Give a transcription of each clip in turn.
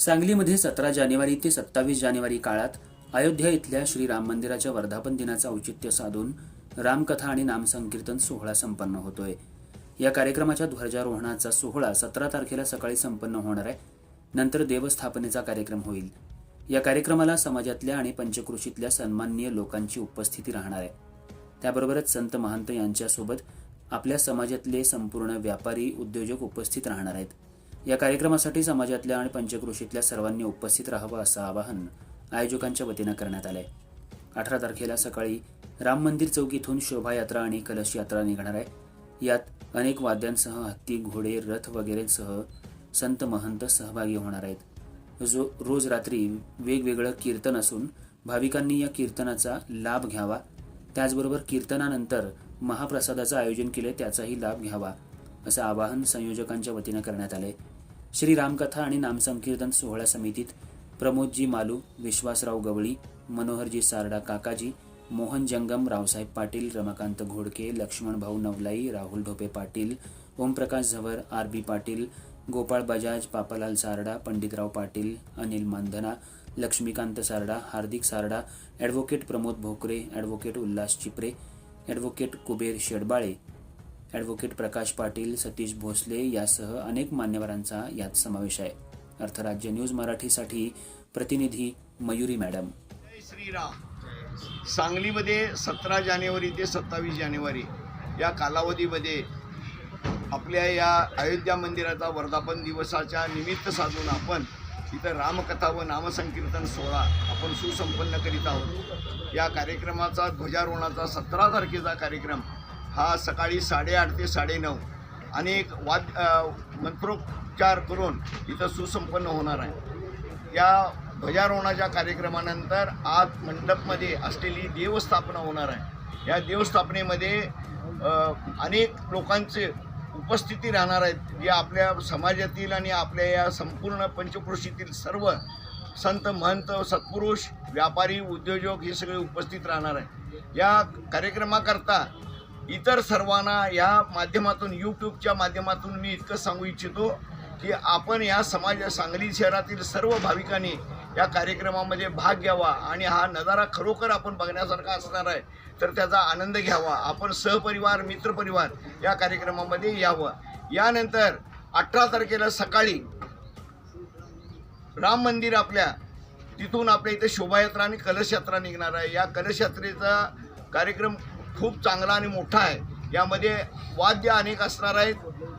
सांगलीमध्ये सतरा जानेवारी ते सत्तावीस जानेवारी काळात अयोध्या इथल्या श्रीराम मंदिराच्या वर्धापन दिनाचं औचित्य साधून रामकथा आणि नामसंकीर्तन सोहळा संपन्न होतोय. या कार्यक्रमाच्या ध्वजारोहणाचा सोहळा सतरा तारखेला सकाळी संपन्न होणार आहे. नंतर देवस्थापनेचा कार्यक्रम होईल. या कार्यक्रमाला समाजातल्या आणि पंचकृषीतल्या सन्माननीय लोकांची उपस्थिती राहणार आहे. त्याबरोबरच संत महंत यांच्यासोबत आपल्या समाजातले संपूर्ण व्यापारी उद्योजक उपस्थित राहणार आहेत. या कार्यक्रमासाठी समाजातल्या आणि पंचकृषीतल्या सर्वांनी उपस्थित राहावं असं आवाहन आयोजकांच्या वतीनं करण्यात आलंय. अठरा तारखेला सकाळी राम मंदिर चौक इथून शोभायात्रा आणि कलश यात्रा निघणार आहे. यात अनेक वाद्यांसह हत्ती घोडे रथ वगैरेसह संत महंत सहभागी होणार आहेत. जो रोज रात्री वेगवेगळं कीर्तन असून भाविकांनी या कीर्तनाचा लाभ घ्यावा. त्याचबरोबर कीर्तनानंतर महाप्रसादाचं आयोजन केले त्याचाही लाभ घ्यावा असं आवाहन संयोजकांच्या वतीनं करण्यात आलंय. श्री रामकथा आणि नामसंकीर्तन सोहळा समितीत प्रमोदजी मालू विश्वासराव गवळी मनोहरजी सारडा काकाजी मोहन जंगम Raosaheb Patil Ramakant Ghodke Laxman Bhau Navlai Rahul Dhope Patil Omprakash Zawar R B Patil Gopal Bajaj Papalal Sarda Panditrao Patil Anil Mandhana Laxmikant Sarda Hardik Sarda advocate Pramod Bhokare advocate Ulhas Chipre advocate Kuber Shedbale advocate Prakash Patil Satish Bhosale यासह अनेक मान्यवरांचा यात समावेश आहे. Arthrajya news मराठीसाठी प्रतिनिधी Mayuri madam. Shriram. सांगलीमध्ये सतरा जानेवारी ते सत्तावीस जानेवारी या कालावधीमध्ये आपल्या या अयोध्या मंदिराचा वर्धापन दिवसाच्या निमित्त साधून आपण इथं रामकथा व नामसंकीर्तन सोहळा आपण सुसंपन्न करीत आहोत. या कार्यक्रमाचा ध्वजारोहणाचा सतरा तारखेचा कार्यक्रम हा सकाळी साडेआठ ते साडेनऊ. अनेक वाद मंत्रोपचार मंत्रोच्चार करून इथं सुसंपन्न होणार आहे. या ध्वजारोहणाच्या कार्यक्रमानंतर आज मंडपमध्ये असलेली देवस्थापना होणार आहे. या देवस्थापनेमध्ये अनेक लोकांचे उपस्थिती राहणार आहेत. जे आपल्या समाजातील आणि आपल्या या संपूर्ण पंचकृषीतील सर्व संत महंत सत्पुरुष व्यापारी उद्योजक हे सगळे उपस्थित राहणार आहे या कार्यक्रमाकरता इतर सर्वांना या माध्यमातून यूट्यूबच्या माध्यमातून मी इतकं सांगू इच्छितो की आपण या समाज सांगली शहरातील सर्व भाविकांनी या कार्यक्रमामध्ये भाग घ्यावा आणि हा नजारा खरोखर आपण बघण्यासारखा असणार आहे तर त्याचा आनंद घ्यावा. आपण सहपरिवार मित्रपरिवार या कार्यक्रमामध्ये यावं. यानंतर अठरा तारखेला सकाळी राम मंदिर आपल्या तिथून आपल्या इथे शोभायात्रा आणि कलशयात्रा निघणार आहे. या कलशयात्रेचा कार्यक्रम खूप चांगला आणि मोठा आहे. यामध्ये वाद्य अनेक असणार आहेत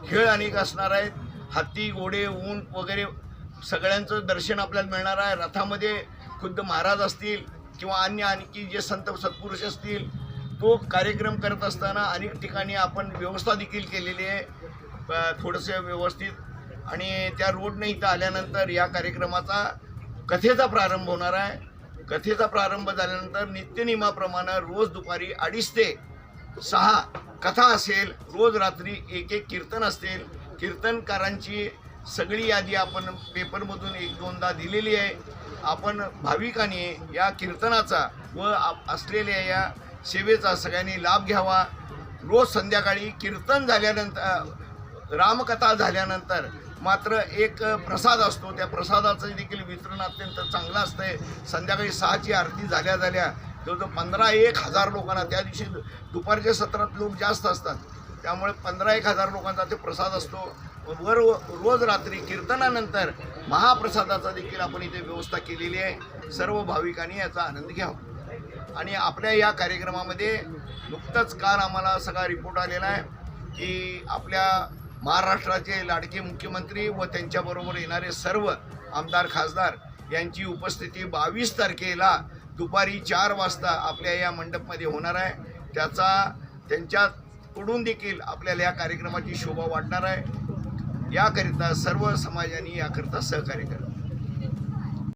खेळ अनेक असणार आहेत. हत्ती घोडे ऊन वगैरे सगळ्यांचं दर्शन आपल्याला मिळणार आहे. रथामध्ये खुद्द महाराज असतील किंवा अन्य आणखी जे संत सत्पुरुष असतील तो कार्यक्रम करत असताना अनेक ठिकाणी आपण व्यवस्था देखील केलेली आहे. प- थोडंसं व्यवस्थित. आणि त्या रोडने इथं आल्यानंतर या कार्यक्रमाचा कथेचा प्रारंभ होणार आहे. कथेचा प्रारंभ झाल्यानंतर नित्यनियमाप्रमाणे रोज दुपारी अडीच ते सहा कथा असेल रोज रात्री एक एक कीर्तन असेल कीर्तनकारांची सगळी यादी आपण पेपरमधून एक दोनदा दिलेली आहे. आपण भाविकांनी या कीर्तनाचा व आप- असलेल्या या सेवेचा सगळ्यांनी लाभ घ्यावा. रोज संध्याकाळी कीर्तन झाल्यानंतर रामकथा झाल्यानंतर मात्र एक प्रसाद असतो. त्या प्रसादाचं देखील वितरण अत्यंत चांगलं असतंय. संध्याकाळी सहाची आरती झाल्या झाल्या जवळजवळ पंधरा एक हजार लोकांना त्या दिवशी दुपारच्या सत्रात लोक जास्त असतात. त्यामुळे पंधरा एक हजार लोकांचा ते प्रसाद असतो. वर रोज रात्री कीर्तनानंतर महाप्रसादाचा देखील आपण इथे व्यवस्था केलेली आहे. सर्व भाविकांनी याचा आनंद घ्यावा. आणि आपल्या या कार्यक्रमामध्ये नुकतंच काल आम्हाला सगळा रिपोर्ट आलेला आहे की आपल्या महाराष्ट्राचे लाडके मुख्यमंत्री व त्यांच्याबरोबर येणारे सर्व आमदार खासदार यांची उपस्थिती बावीस तारखेला दुपारी चार वाजता आपल्या या मंडपमध्ये होणार आहे. त्याचा त्यांच्याकडून देखील आपल्याला या कार्यक्रमाची शोभा वाढणार आहे. याकरिता सर्व समाजाने याकरिता सहकार्य करा.